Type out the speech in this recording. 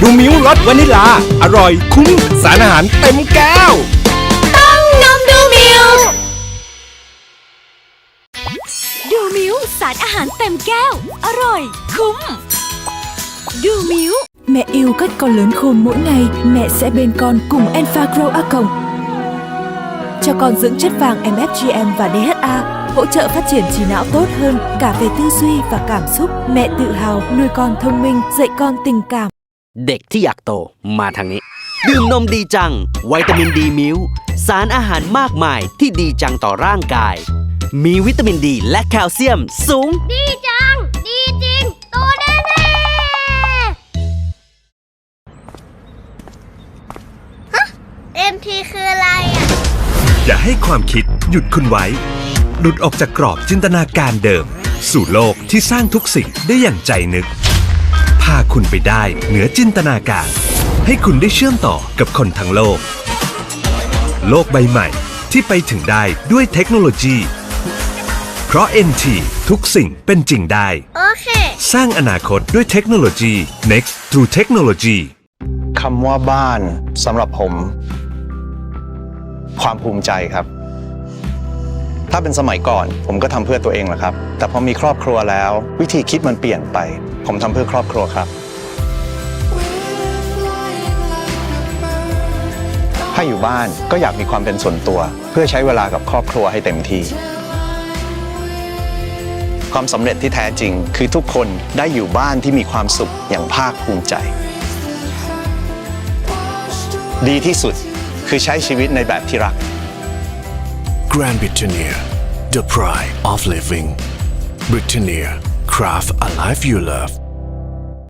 ดูมิวรสวานิลา อร่อยคุ้มสารอาหารเต็มแก้ว ต้องนมดูมิว ดูมิวสารอาหารเต็มแก้ว อร่อย คุ้ม ดูมิว Mẹ yêu các con lớn khôn mỗi ngày, mẹ sẽ bên con cùng Enpha Grow A Cộng. Cho con dưỡng chất vàng MFGM và DHA, hỗ trợ phát triển trí não tốt hơn cả về tư duy và cảm xúc. Mẹ tự hào nuôi con thông minh, dạy con tình cảm. เด็กที่อยากโตมาทางนี้ ดื่มนมดีจัง วิตามินดีมิลสารอาหารมากมายที่ดีจังต่อร่างกาย มีวิตามินดีและแคลเซียมสูง ดีจัง ดีจริง โตแน่แน่เอ็มทีคืออะไรอะ อย่าให้ความคิดหยุดคุณไว้ หลุดออกจากกรอบจินตนาการเดิม สู่โลกที่สร้างทุกสิ่งได้อย่างใจนึกพาคุณไปได้เหนือจินตนาการ ให้คุณได้เชื่อมต่อกับคนทั้งโลก โลกใบใหม่ที่ไปถึงได้ด้วยเทคโนโลยี เพราะ NT ทุกสิ่งเป็นจริงได้ โอเค สร้างอนาคตด้วยเทคโนโลยี next through technology คำว่าบ้านสำหรับผม ความภูมิใจครับ ถ้าเป็นสมัยก่อน ผมก็ทำเพื่อตัวเองแหละครับ แต่พอมีครอบครัวแล้ว วิธีคิดมันเปลี่ยนไป ผมทำเพื่อครอบครัวครับ ถ้าอยู่บ้านก็อยากมีความเป็นส่วนตัว เพื่อใช้เวลากับครอบครัวให้เต็มที่ความสำเร็จที่แท้จริง คือทุกคนได้อยู่บ้านที่มีความสุขอย่างภาคภูมิใจ ดีที่สุดคือใช้ชีวิตในแบบที่รัก Grand Britannia, the pride of living. Britannia, craft a life you love.